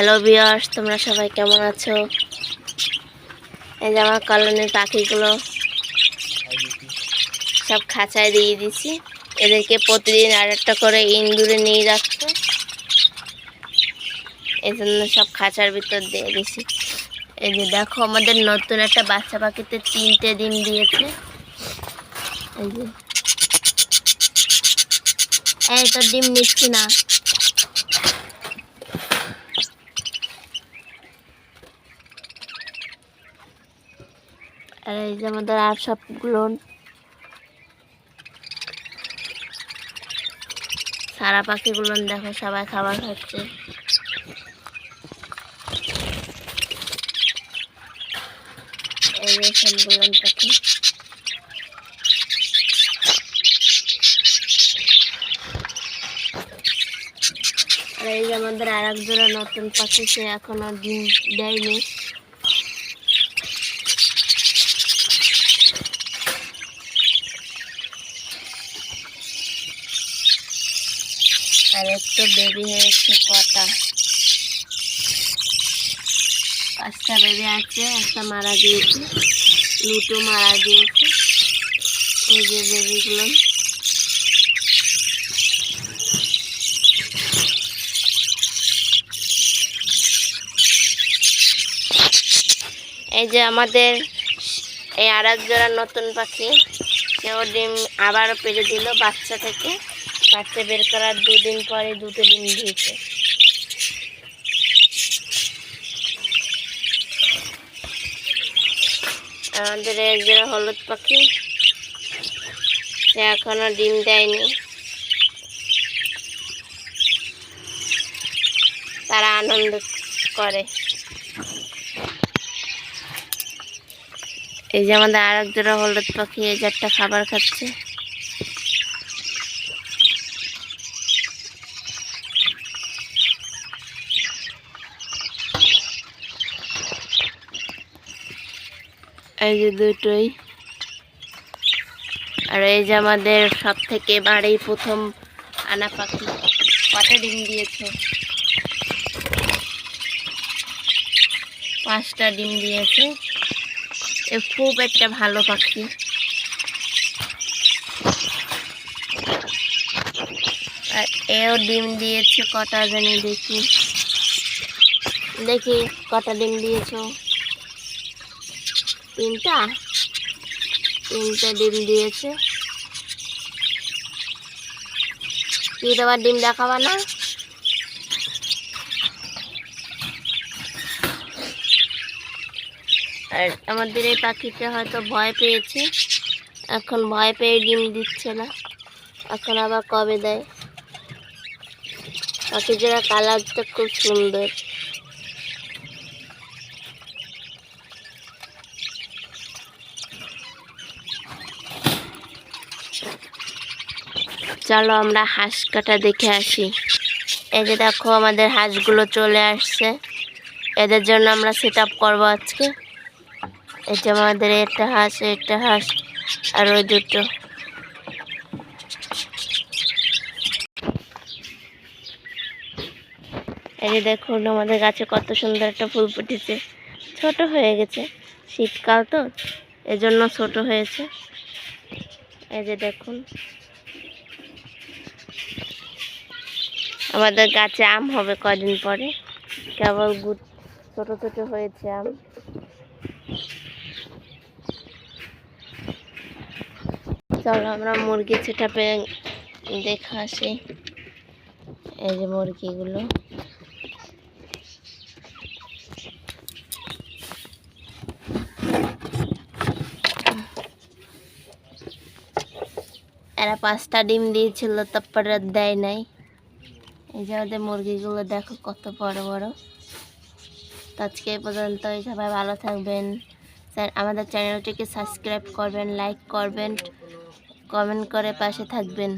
Hello বিয়ার্স তোমরা সবাই কেমন আছো? এই যে আমার কলোনির পাখিগুলো। সব খাঁচায় দিয়ে দিছি। এদেরকে প্রতিদিন আর একটা করে ইন্দুরে নিয়ে যাচ্ছে। এই জন্য সব খাঁচার ভিতর দিয়ে দিছি। এই যে দেখো, আমাদের নতুন একটা বাচ্চা পাখিতে তিনটে ডিম দিয়েছে। এই যে। এই তোর ডিম নিচ্ছি না। আর এই যে আমাদের আর সবগুলো সারা পাখিগুলো দেখো, সবাই খাবার খাচ্ছে। এই যে সবগুলো পাখি আর এই যে আমাদের আর এক জোড়া নতুন পাখি, সে এখনও ডিম দেয়নি। আর একটু বেবি হয়েছে কটা? পাঁচটা বেবি আছে, একটা মারা গিয়েছে, দুটো মারা গিয়েছে। এই যে বেবিগুলো। এই যে আমাদের এই আর এক জোড়া নতুন পাখি, সেও ডিম আবারও পেরে দিল বাচ্চা থেকে। বাচ্চা বের করার দুদিন পরে দুটো ডিম দিয়েছে। আমাদের এক জোড়া হলুদ পাখি। সে এখনও ডিম দেয়নি। তারা আনন্দ করে। এই যে আমাদের আর এক জোড়া হলুদ পাখি এই চারটা খাবার খাচ্ছে। এই যে দুটোই। আর এই যে আমাদের সব থেকে বাড়ি প্রথম আনা পাখি কটা ডিম দিয়েছে? পাঁচটা ডিম দিয়েছে। এ খুব একটা ভালো পাখি। আর এও ডিম দিয়েছে, কটা জানি দেখি। দেখি কটা ডিম দিয়েছ। তিনটা। তিনটা ডিম দিয়েছে। তুই তো আবার ডিম দেখাবা না। আর আমাদের এই পাখিটা হয়তো ভয় পেয়েছে। এখন ভয় পেয়ে ডিম দিচ্ছে না। এখন আবার কবে দেয়? পাখিটার কালারটা খুব সুন্দর। চলো আমরা হাঁস কাটা দেখে আসি। এই যে দেখো আমাদের হাঁসগুলো চলে আসছে। এদের জন্য আমরা সেট আপ করব আজকে। এটা আমাদের একটা হাঁস একটা হাঁস, আর ওই দুটো। এই যে দেখুন আমাদের গাছে কত সুন্দর একটা ফুল ফুটেছে। ছোট হয়ে গেছে। শীতকাল তো, এজন্য ছোট হয়েছে। এই যে দেখুন। আমাদের গাছে আম হবে কদিন পরে। কেবল গুড ছোট ছোট হয়েছে আম। চলো আমরা মুরগি ছেটাপে দেখা আসি। এই যে মুরগিগুলো। এরা পাঁচটা ডিম দিয়েছিল, তারপরে দেয় নাই। এই যে আমাদের মুরগিগুলো দেখো কত বড় বড়। তো আজকে এই পর্যন্ত সবাই ভালো থাকবেন। স্যার, আমাদের চ্যানেলটিকে সাবস্ক্রাইব করবেন, লাইক করবেন, কমেন্ট করে পাশে থাকবেন।